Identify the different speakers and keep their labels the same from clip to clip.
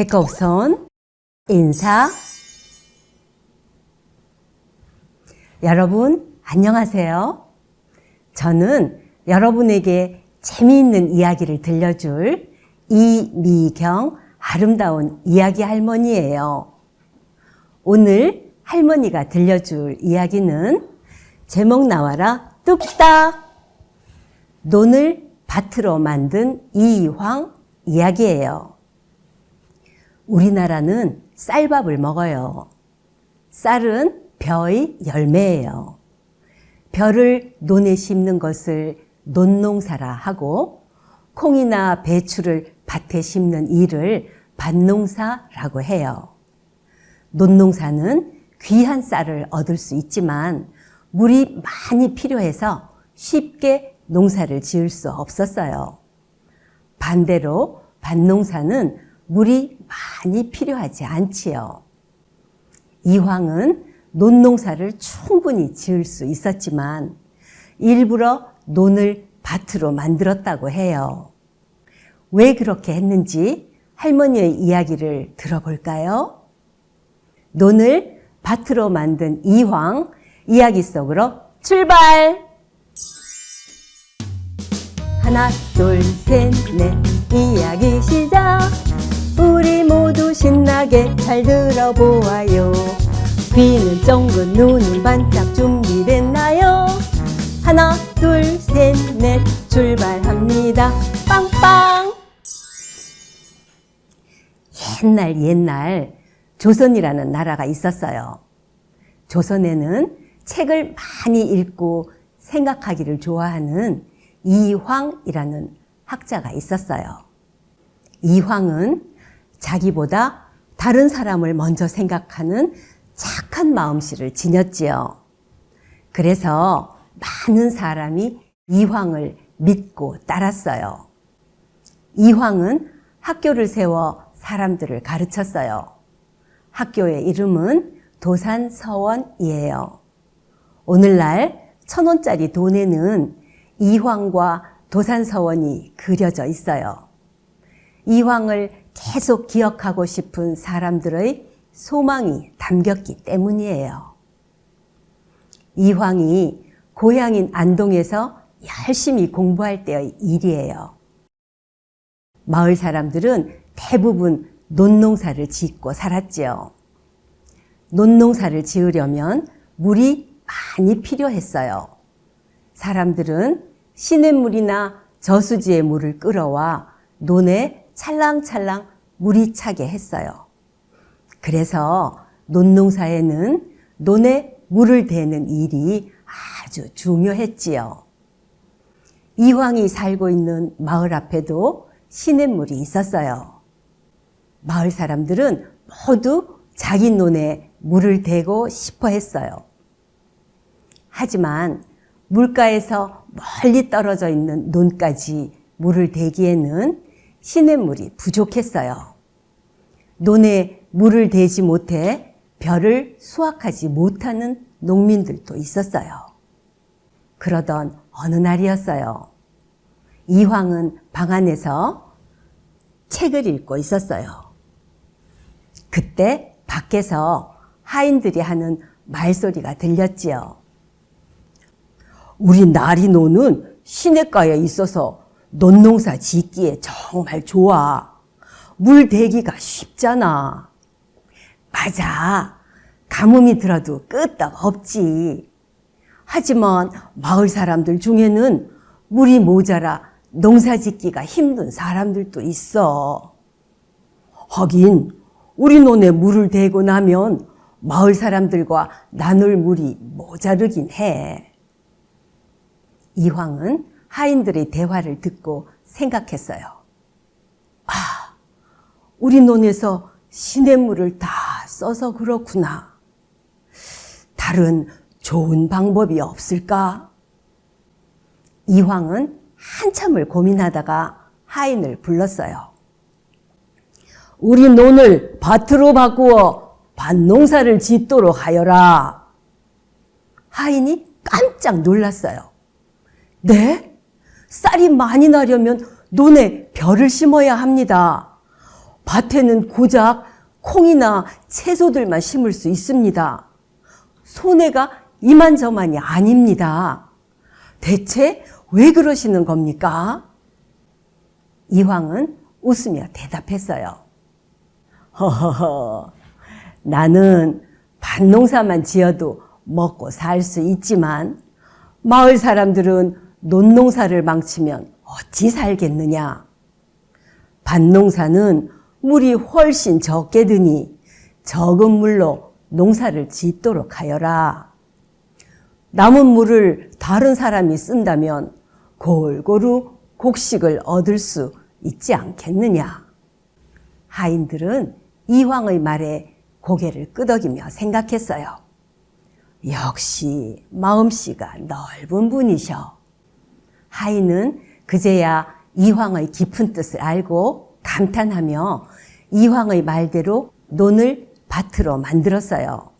Speaker 1: 백업선 인사 여러분 안녕하세요. 저는 여러분에게 재미있는 이야기를 들려줄 이미경 아름다운 이야기 할머니예요. 오늘 할머니가 들려줄 이야기는 제목 나와라 뚝딱 논을 밭으로 만든 이황 이야기예요. 우리나라는 쌀밥을 먹어요. 쌀은 벼의 열매예요. 벼를 논에 심는 것을 논농사라 하고 콩이나 배추를 밭에 심는 일을 밭농사라고 해요. 논농사는 귀한 쌀을 얻을 수 있지만 물이 많이 필요해서 쉽게 농사를 지을 수 없었어요. 반대로 밭농사는 물이 많이 필요하지 않지요. 이황은 논농사를 충분히 지을 수 있었지만 일부러 논을 밭으로 만들었다고 해요. 왜 그렇게 했는지 할머니의 이야기를 들어볼까요? 논을 밭으로 만든 이황 이야기 속으로 출발! 하나, 둘, 셋, 넷, 이야기 시작! 우리 모두 신나게 잘 들어보아요. 귀는 쫑긋, 눈은 반짝 준비됐나요? 하나, 둘, 셋, 넷, 출발합니다. 빵빵! 옛날 옛날 조선이라는 나라가 있었어요. 조선에는 책을 많이 읽고 생각하기를 좋아하는 이황이라는 학자가 있었어요. 이황은 자기보다 다른 사람을 먼저 생각하는 착한 마음씨를 지녔지요. 그래서 많은 사람이 이황을 믿고 따랐어요. 이황은 학교를 세워 사람들을 가르쳤어요. 학교의 이름은 도산서원이에요. 오늘날 천 원짜리 돈에는 이황과 도산서원이 그려져 있어요. 이황을 계속 기억하고 싶은 사람들의 소망이 담겼기 때문이에요. 이황이 고향인 안동에서 열심히 공부할 때의 일이에요. 마을 사람들은 대부분 논농사를 짓고 살았지요. 논농사를 지으려면 물이 많이 필요했어요. 사람들은 시냇물이나 저수지의 물을 끌어와 논에 찰랑찰랑 물이 차게 했어요. 그래서 논농사에는 논에 물을 대는 일이 아주 중요했지요. 이황이 살고 있는 마을 앞에도 시냇물이 있었어요. 마을 사람들은 모두 자기 논에 물을 대고 싶어 했어요. 하지만 물가에서 멀리 떨어져 있는 논까지 물을 대기에는 시냇물이 부족했어요. 논에 물을 대지 못해 벼를 수확하지 못하는 농민들도 있었어요. 그러던 어느 날이었어요. 이황은 방 안에서 책을 읽고 있었어요. 그때 밖에서 하인들이 하는 말소리가 들렸지요. 우리 나리노는 시냇가에 있어서 논농사 짓기에 정말 좋아. 물 대기가 쉽잖아. 맞아. 가뭄이 들어도 끄떡 없지. 하지만 마을 사람들 중에는 물이 모자라 농사 짓기가 힘든 사람들도 있어. 하긴 우리 논에 물을 대고 나면 마을 사람들과 나눌 물이 모자르긴 해. 이황은 하인들의 대화를 듣고 생각했어요. 아, 우리 논에서 시냇물을 다 써서 그렇구나. 다른 좋은 방법이 없을까? 이황은 한참을 고민하다가 하인을 불렀어요. 우리 논을 밭으로 바꾸어 밭농사를 짓도록 하여라. 하인이 깜짝 놀랐어요. 네? 쌀이 많이 나려면 논에 벼를 심어야 합니다. 밭에는 고작 콩이나 채소들만 심을 수 있습니다. 손해가 이만저만이 아닙니다. 대체 왜 그러시는 겁니까? 이황은 웃으며 대답했어요. 허허허, 나는 밭농사만 지어도 먹고 살 수 있지만 마을 사람들은 논농사를 망치면 어찌 살겠느냐. 밭농사는 물이 훨씬 적게 드니 적은 물로 농사를 짓도록 하여라. 남은 물을 다른 사람이 쓴다면 골고루 곡식을 얻을 수 있지 않겠느냐. 하인들은 이황의 말에 고개를 끄덕이며 생각했어요. 역시 마음씨가 넓은 분이셔. 하인은 그제야 이황의 깊은 뜻을 알고 감탄하며 이황의 말대로 논을 밭으로 만들었어요.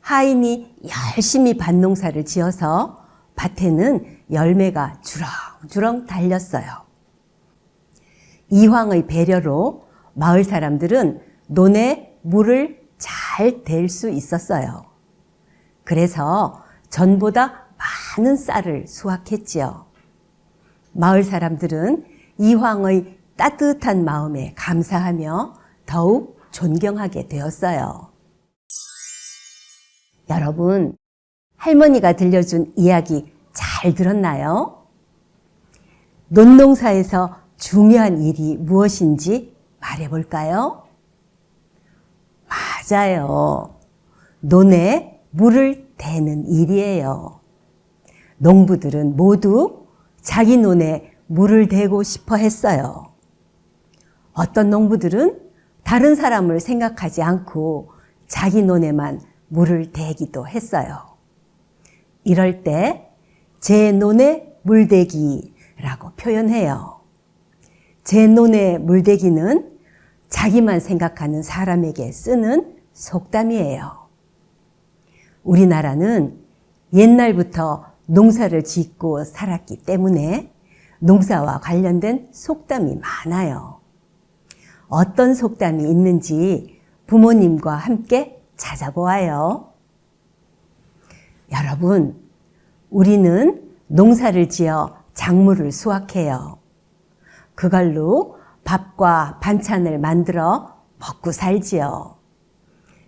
Speaker 1: 하인이 열심히 밭농사를 지어서 밭에는 열매가 주렁주렁 달렸어요. 이황의 배려로 마을 사람들은 논에 물을 잘 댈 수 있었어요. 그래서 전보다 많은 쌀을 수확했지요. 마을 사람들은 이황의 따뜻한 마음에 감사하며 더욱 존경하게 되었어요. 여러분, 할머니가 들려준 이야기 잘 들었나요? 논농사에서 중요한 일이 무엇인지 말해볼까요? 맞아요. 논에 물을 대는 일이에요. 농부들은 모두 자기 논에 물을 대고 싶어 했어요. 어떤 농부들은 다른 사람을 생각하지 않고 자기 논에만 물을 대기도 했어요. 이럴 때 제 논에 물대기라고 표현해요. 제 논에 물대기는 자기만 생각하는 사람에게 쓰는 속담이에요. 우리나라는 옛날부터 농사를 짓고 살았기 때문에 농사와 관련된 속담이 많아요. 어떤 속담이 있는지 부모님과 함께 찾아보아요. 여러분, 우리는 농사를 지어 작물을 수확해요. 그걸로 밥과 반찬을 만들어 먹고 살지요.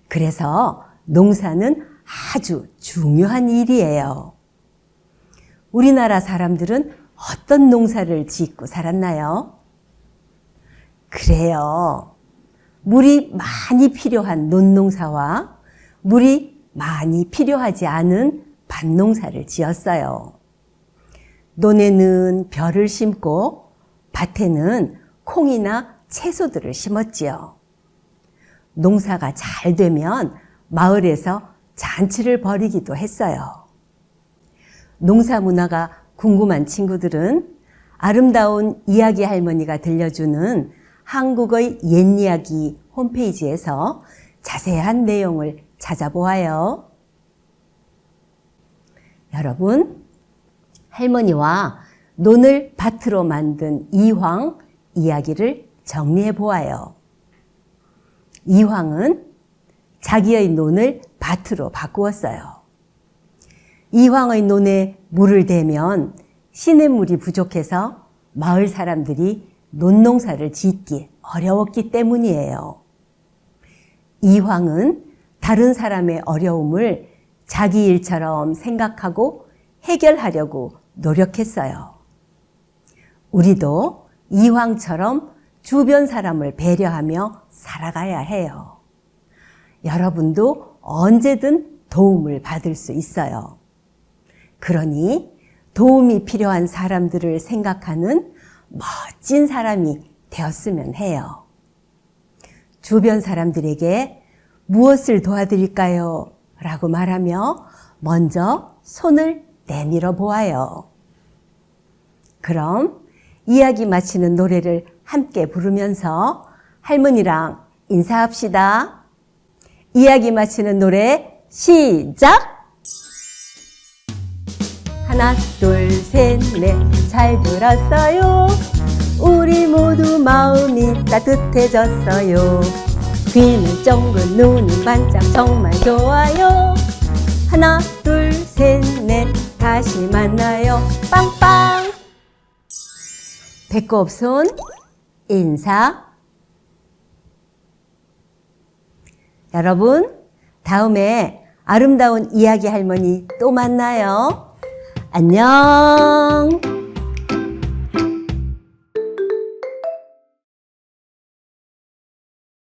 Speaker 1: 그래서 농사는 아주 중요한 일이에요. 우리나라 사람들은 어떤 농사를 짓고 살았나요? 그래요. 물이 많이 필요한 논농사와 물이 많이 필요하지 않은 밭농사를 지었어요. 논에는 벼를 심고 밭에는 콩이나 채소들을 심었지요. 농사가 잘 되면 마을에서 잔치를 벌이기도 했어요. 농사 문화가 궁금한 친구들은 아름다운 이야기 할머니가 들려주는 한국의 옛 이야기 홈페이지에서 자세한 내용을 찾아보아요. 여러분, 할머니와 논을 밭으로 만든 이황 이야기를 정리해 보아요. 이황은 자기의 논을 밭으로 바꾸었어요. 이황의 논에 물을 대면 시냇 물이 부족해서 마을 사람들이 논농사를 짓기 어려웠기 때문이에요. 이황은 다른 사람의 어려움을 자기 일처럼 생각하고 해결하려고 노력했어요. 우리도 이황처럼 주변 사람을 배려하며 살아가야 해요. 여러분도 언제든 도움을 받을 수 있어요. 그러니 도움이 필요한 사람들을 생각하는 멋진 사람이 되었으면 해요. 주변 사람들에게 무엇을 도와드릴까요? 라고 말하며 먼저 손을 내밀어 보아요. 그럼 이야기 마치는 노래를 함께 부르면서 할머니랑 인사합시다. 이야기 마치는 노래 시작! 하나, 둘, 셋, 넷, 잘 들었어요. 우리 모두 마음이 따뜻해졌어요. 귀는 쫑긋, 눈은 반짝, 정말 좋아요. 하나, 둘, 셋, 넷, 다시 만나요. 빵빵! 배꼽 손, 인사. 여러분, 다음에 아름다운 이야기 할머니 또 만나요. 안녕!